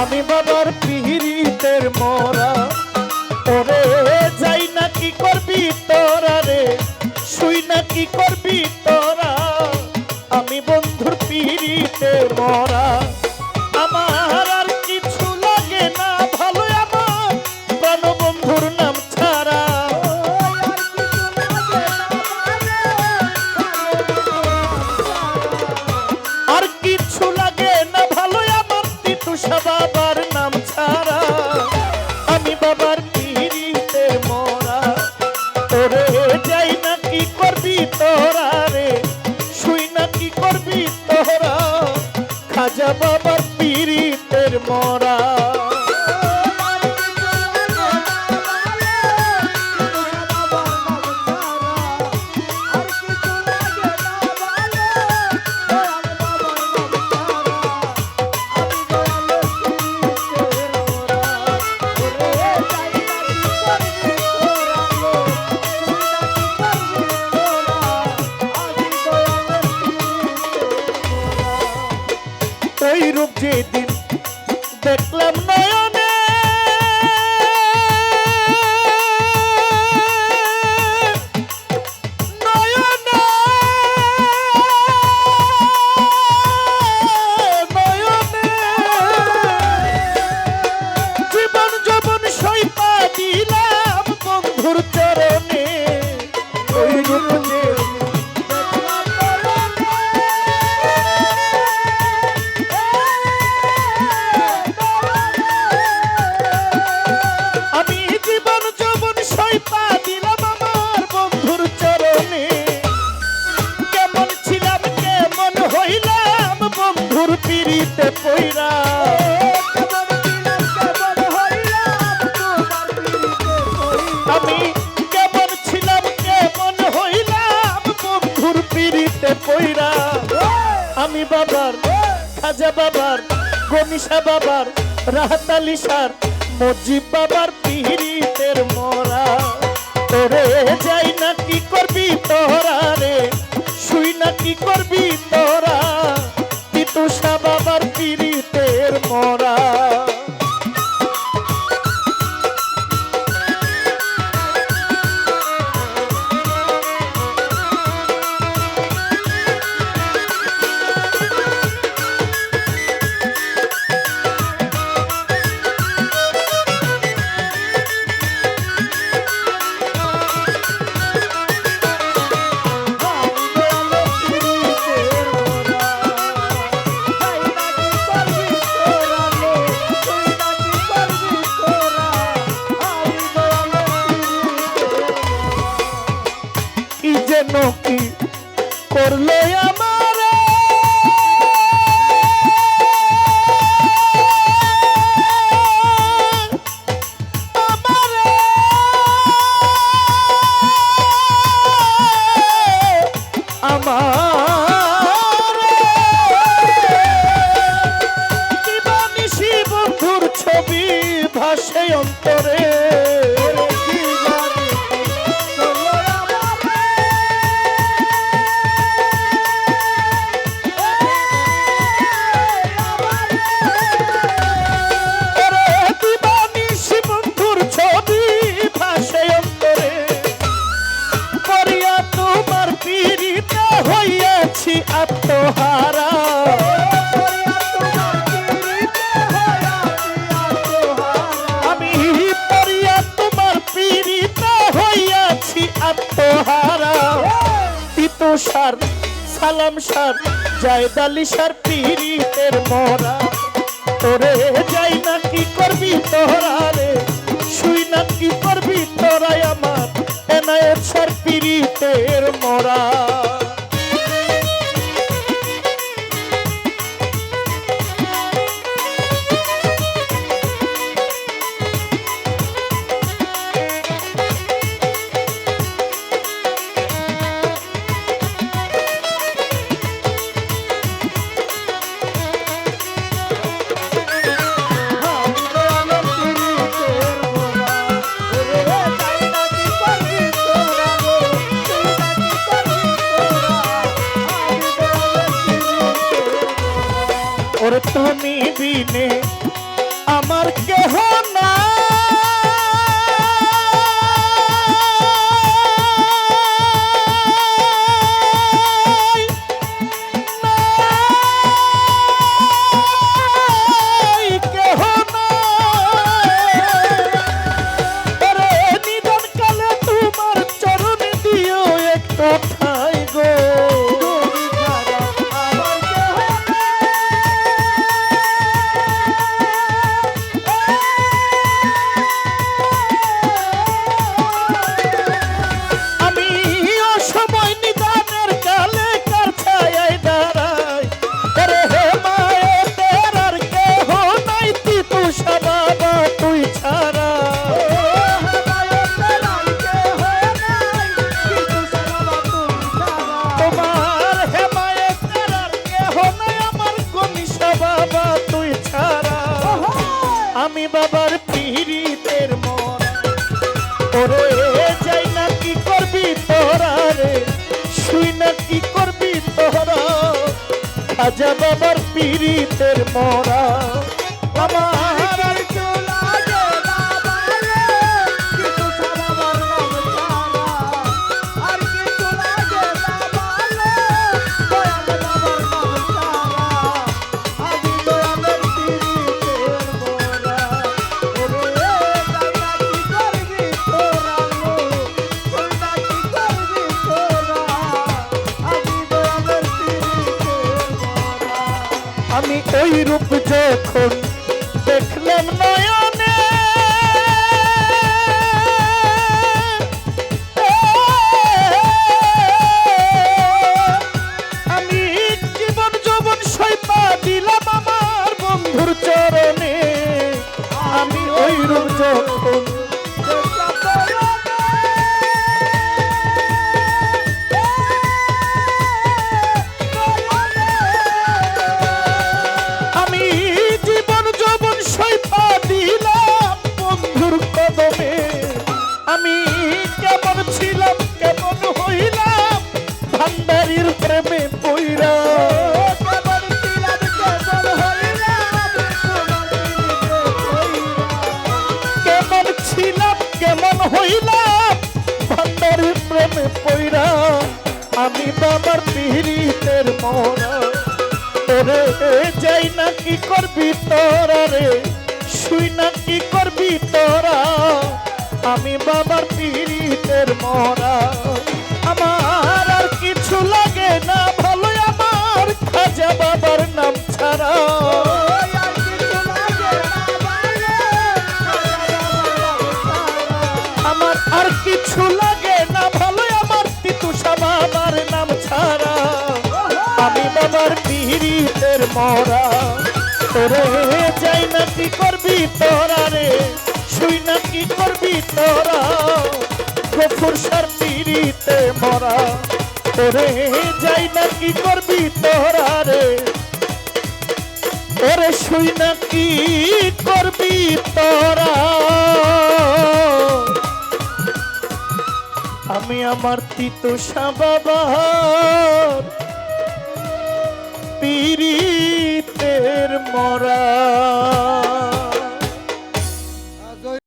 Amin, bro. রূপ যেদিন দেখলাম নয়ন পইরা। আমি বাবার, খাজা বাবার, গনিসা বাবার, রাহতালি সার, মজিব বাবার পিহিতের মরা। তোরে যাই না কি করবি তোরা রে? শুই না কি করবি তোরা কি যেন কি করল আমার? আমার সালাম সার জায়দ আলী সার পীড়িতের মরা। তোরে যাই না কি করবি তোরা রে, শুই না কি করবি তোরা আমার। এনায়েত সার পীড়িতের মরা। তুমি খাজা আমার পিড়িতের মরা। ওই রূপ যখন পিড়িতের মরা তোরে যাই না কি করবি তোরা রে? শুই না কি করবি তোরা? আমি বাবার পীড়িতের মরা। আমার আর কিছু লাগে না ভালো আমার। খাজা বাবার নাম ছাড়া। মরা। তোরে যাই না কি করবি তোরা রে? শুই না কি করবি তোরা? গফুর সার পিড়িতে মরা। তোরে যাই না কি করবি তোরা রে? ওরে, শুই না কি করবি তোরা? আমি আমার তিতুষা বাবার পীড়িতের মরা।